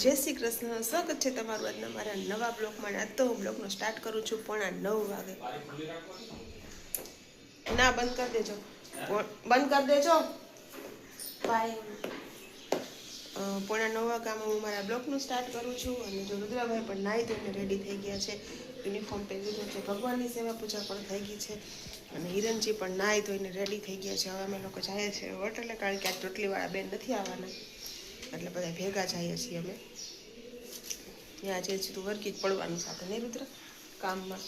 જય શ્રી કૃષ્ણ. સ્વાગત છે તમારું આજના મારા નવા બ્લોગમાં. આજ તો હું બ્લોગનો સ્ટાર્ટ કરું છું પોણા નવ વાગે. ના બંધ કરી દેજો. બંધ કરી દેજો? અ, પોણા નવ વાગ્યામાં હું મારા બ્લોગનું સ્ટાર્ટ કરું છું અને જો રુદ્રાભાઈ પણ નાહી ધોઈને રેડી થઈ ગયા છે. યુનિફોર્મ પહેરી લીધો છે. ભગવાનની સેવા પૂજા પણ થઈ ગઈ છે. અને હિરણજી પણ નાહી ધોઈને રેડી થઈ ગયા છે. હવે અમે લોકો જાય છે હોટલે કારણ કે આજ ચોટલીવાળા બેન નથી આવવાના. એટલે બધા ભેગા જઈએ છીએ અમે. ત્યાં જે સીધું વર્કી જ પડવાનું સાથે નહીં રુદ્ર? કામમાં.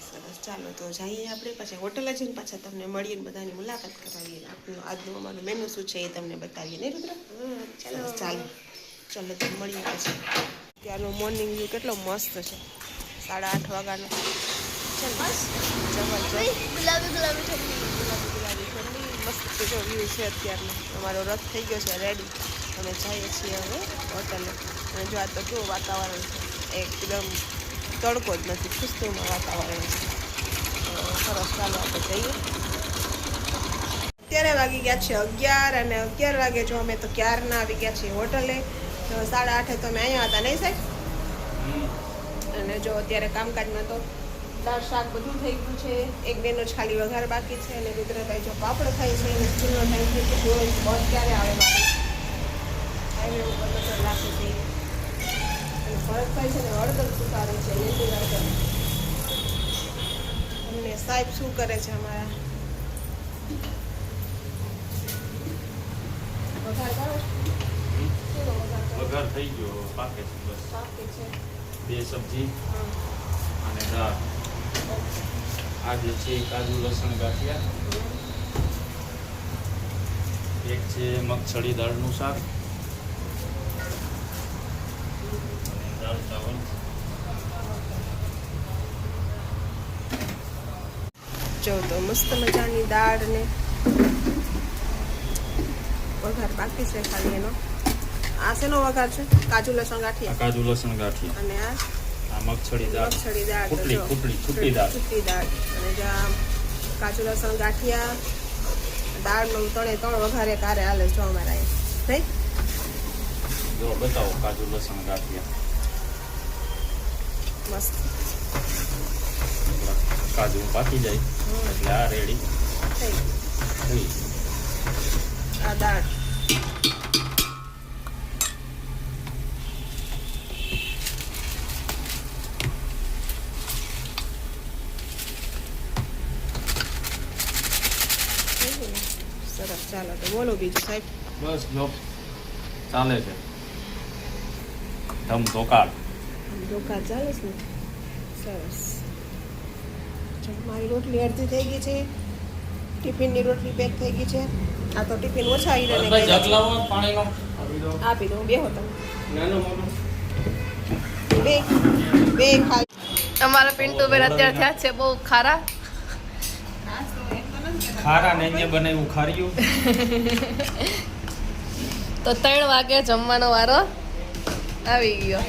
સરસ. ચાલો તો જઈએ આપણે પાછા હોટલે જઈને પાછા તમને મળીએ ને બધાની મુલાકાત કરાવીએ આપણું આજનું અમારું મેનુ શું છે એ તમને બતાવીએ. નહીં રુદ્ર? ચાલો. ચાલો. ચાલો તો મળીએ પછી. ત્યાંનો મોર્નિંગ વ્યૂ કેટલો મસ્ત છે. સાડા આઠ વાગ્યાનો. ચાલો. જવા ગુલાબી ગુલાબી મસ્ત જો વ્યૂ છે અત્યારનો. અમારો રથ થઈ ગયો છે રેડી અમે જઈએ છીએ હવે હોટલે. અને જો આ તો કેવું વાતાવરણ છે. એકદમ તડકો જ નથી ખુશ્નુમાં વાતાવરણ છે. તો સરસ ચાલો આપણે જઈએ. અત્યારે વાગી ગયા છે અગિયાર અને અગિયાર વાગે જો અમે તો ક્યારના આવી ગયા છીએ હોટલે. સાડા આઠે તો અમે અહીંયા હતા નહીં સાહેબ? અને જો અત્યારે કામકાજમાં તો દાળ શાક બધું થઈ ગયું છે. એક બેનો છાલી વઘાર બાકી છે અને રુદ્રભાઈ જો પાપડ થાય છે અને સ્કૂલનો ટાઈમ થઈ ગયો જોવે બસ ક્યારે આવે મારી? એવું નજર રાખી છે. અને ભરતભાઈ છે ને હળદર સુકારે છે લીલી હળદર. અને સાહેબ શું કરે છે અમારા? વઘાર કરો? વઘાર થઈ ગયો પાકે છે બસ. પાકે છે. બે સબ્જી. અને દાળ. આજે છે કાજુ લસણ ગાંઠિયા. એક છે મગછળી દાળનું શાક. અને દાળ ચાવલ. જો તો મસ્ત મજાની દાળ ને વઘાર બાકી છે ખાલી એનો. આ શેનો વઘાર છે? કાજુ લસણ આ ગાંઠિયા કાજુ લસણ ગાંઠિયા. અને આ આ? મગછડી દાળ. મગછડી દાળ કુટલી. કુટલી છૂટી દાળ. છૂટી દાળ. અને જો આ લસણ ગાંઠિયા દાળનું ત્રણે ત્રણ વઘારે કારે હાલે જો અમારા નહીં જો બતાવો કાજુ લસણ ગાંઠિયા. મસ્ત. કાજુ પાકી જાય. એટલે આ રેડી થઈ. થઈ. આ દાળ. ગયું ને? સરસ ચાલો તો બોલો બીજું સાહેબ બસ જો ચાલે છે. ધમ ધોકાળ. ધોકા ચાલે છે ને? સરસ. મારી રોટલી અડધી થઈ ગઈ છે. ટિફિનની રોટલી પેક થઈ ગઈ છે. આ તો ટિફિન ઓછા આવી રહ્યા છે. પાણીનો આપી દઉં બે તમે. નાનો બે બે ખાલી. તમારા પિન્ટુ બેન અત્યારે થયા છે બહુ ખારા. ખારા ને અહીંયા બનાવ્યું ખાર્યું તો ત્રણ વાગે જમવાનો વારો આવી ગયો.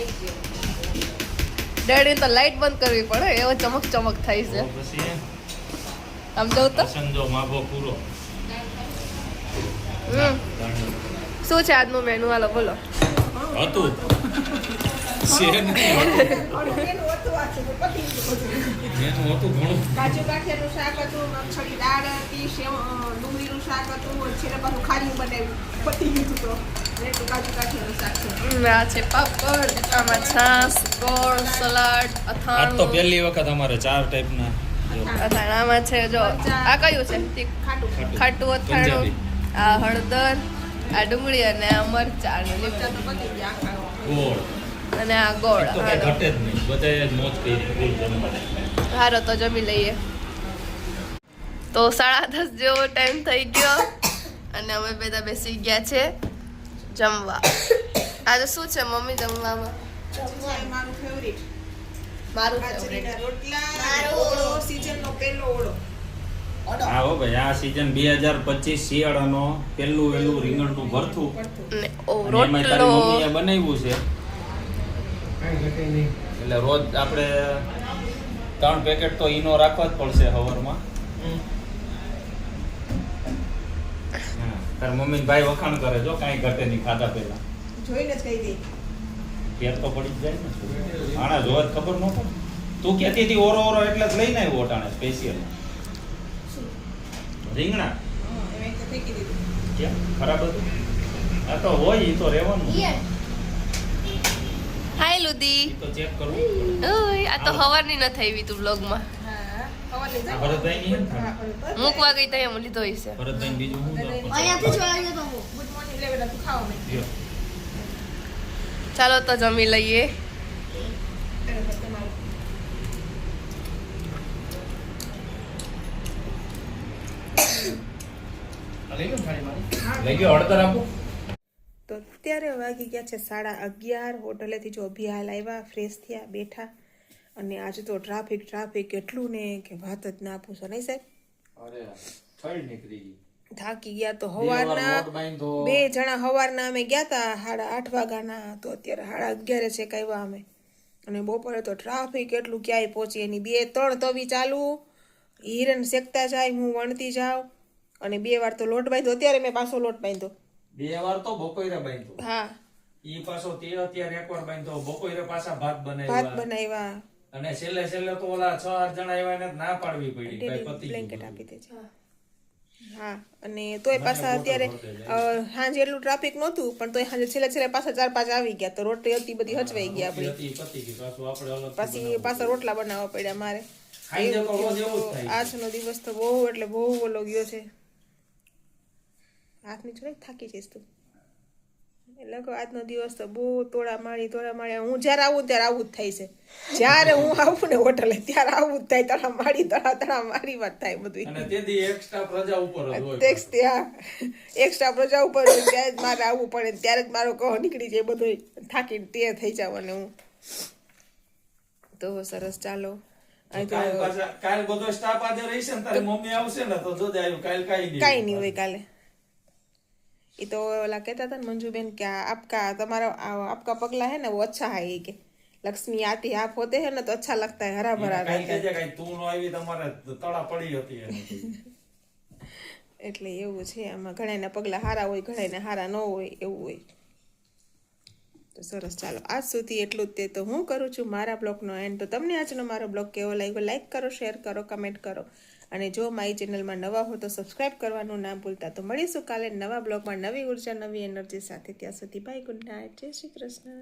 ડેડી તો લાઈટ બંધ કરવી પડે એવો ચમક ચમક થાય છે. આમ જવું તો? સંજો માભો પૂરો. હમ. શું છે આજનું મેનુ હાલો બોલો. હતું. છે નહીં એનું હતું ઘણું. કાજુ ગાંઠિયાનું શાક હતું મગફળી દાળ હતી સેવ ડુંગળીનું શાક હતું છેલ્લે પાછું ખારીયું બનાવ્યું. પતી ગયું તો. ખાટું. અથાણું આ હળદર આ ડુંગળી અને આ મરચાં. ગોળ. અને આ ગોળ. તો કઈ ઘટે જ નહીં. બધાએ મોજ કરી હારો તો જમી લઈએ. તો સાડા દસ જેવો ટાઈમ થઈ ગયો અને અમે બધા બેસી ગયા છે જમવા. આજે શું છે મમ્મી જમવામાં? છે મારું ફેવરિટ મારું બાજરીના રોટલા ઓળો સીઝનનો પહેલો ઓળો હા હો ભાઈ આ સીઝન બે હજાર પચીસ શિયાળાનો પહેલું વહેલું રીંગણનું ભરથું. ને ઓ અને એમાંય એટલે રોજ આપણે ત્રણ પેકેટ તો ઈનો રાખવા જ પડશે હવરમાં. હા, તાર મમ્મી ભાઈ વખાણ કરે જો કાંઈ ઘટે નહીં ખાધા પહેલા. જોઈને જ કહી દે. ફેર તો પડી જ જાય ને. આણા જોવા જ ખબર ન પડે. તું કહેતી હતી ઓરો ઓરો એટલે જ લઈને આવ્યો અટાણે સ્પેશિયલ રીંગણા? ખરાબ હતું? આ તો હોય એ તો રહેવાનું. લુદી? તો ચેક કરવું ઓય આ તો હવારની ન થઈ તું થાળી? બરોબર. મૂકવા ગઈ તો એમ લીધો હશે. ચાલો તો જમી લઈએ. લઈ ગયો હળદર આપો. તો અત્યારે વાગી ગયા છે સાડા અગિયાર. હોટલેથી જો અભી હાલ આવ્યા ફ્રેશ થયા બેઠા. અને આજે તો ટ્રાફિક ટ્રાફિક એટલું ને કે વાત જ ના પૂછો નહીં સાહેબ? થાકી ગયા તો હવારના બે જણા હવારના અમે ગયા હતા સાડા આઠ વાગ્યાના. તો અત્યારે સાડા અગિયારે છે આવ્યા અમે. અને બપોરે તો ટ્રાફિક એટલું ક્યાંય પહોંચી એની બે ત્રણ તવી ચાલુ. હિરણ શેકતા જાય હું વણતી જાઉં. અને બે વાર તો લોટ બાંધ્યો. અત્યારે મેં પાછો લોટ બાંધ્યો. બે વાર તો બપોરે બાંધ્યો હા. ઈ પાછો તે અત્યારે એકવાર બાંધ્યો બપોરે પાછા ભાત ભાત બનાવ્યા. બનાવ્યા અને છેલ્લે છેલ્લે તો ઓલા છ આઠ જણા એવા એને ના પાડવી પડી. ભાઈ પતિ બ્લેન્કેટ આપી દેજે. હા અને તોય પાછા અત્યારે સાંજે એટલું ટ્રાફિક નહોતું પણ તોય સાંજે છેલ્લે છેલ્લે પાછા ચાર પાંચ આવી ગયા. તો રોટલી હતી બધી હચવાઈ ગયા આપણી. પાછું પછી પાછા રોટલા બનાવવા પડ્યા મારે. આજનો દિવસ તો બહુ એટલે બહુ ઓલો ગયો છે. હાથની જોડે થાકી જઈશ તું. એટલે કહું આજનો દિવસ તો બહુ તોડા માળી તોડા માળી હું જ્યારે આવું ત્યારે આવું જ થાય છે. જ્યારે હું આવું ને હોટલે ત્યારે આવું જ થાય. તળા માળી તળા તળા મારી વાત થાય બધું એક્સ્ટ્રા પ્રજા ઉપર એક્સ્ટ્રા પ્રજા હોય ત્યારે જ મારે આવવું પડે ત્યારે જ મારો કહો નીકળી જાય બધું થાકીને તે થઈ જાવ અને હું. તો સરસ ચાલો. કાલ બધો સ્ટાફ આજે રહેશે ને તારી મમ્મી આવશે ને તો જો કાલ કાંઈ નહીં કાંઈ નહીં હોય કાલે. એ તો ઓલા કહેતા હતા ને મંજુબેન કે આપકા તમારા આપકા પગલા હે ને વો અચ્છા હા એ કે. લક્ષ્મી આતી આપ હોતે હે ને તો અચ્છા લગતા હે હરા ભરા રહે કઈ તું નો આવી તમારે તળા પડી હતી એટલે એવું છે આમાં ઘણા ઘણાના પગલા હારા હોય ઘણા ને હારા ન હોય એવું હોય. તો સરસ ચાલો. આજ સુધી એટલું જ તે. તો હું કરું છું મારા બ્લોગનો એન્ડ. તો તમને આજનો મારો બ્લોગ કેવો લાગ્યો લાઇક કરો શેર કરો કમેન્ટ કરો. અને જો મારી ચેનલમાં નવા હો તો સબસ્ક્રાઈબ કરવાનું ના ભૂલતા. તો મળીશું કાલે નવા બ્લોગમાં નવી ઊર્જા, નવી એનર્જી સાથે. ત્યાં સુધી બાય ગુડ નાઇટ જય શ્રી કૃષ્ણ.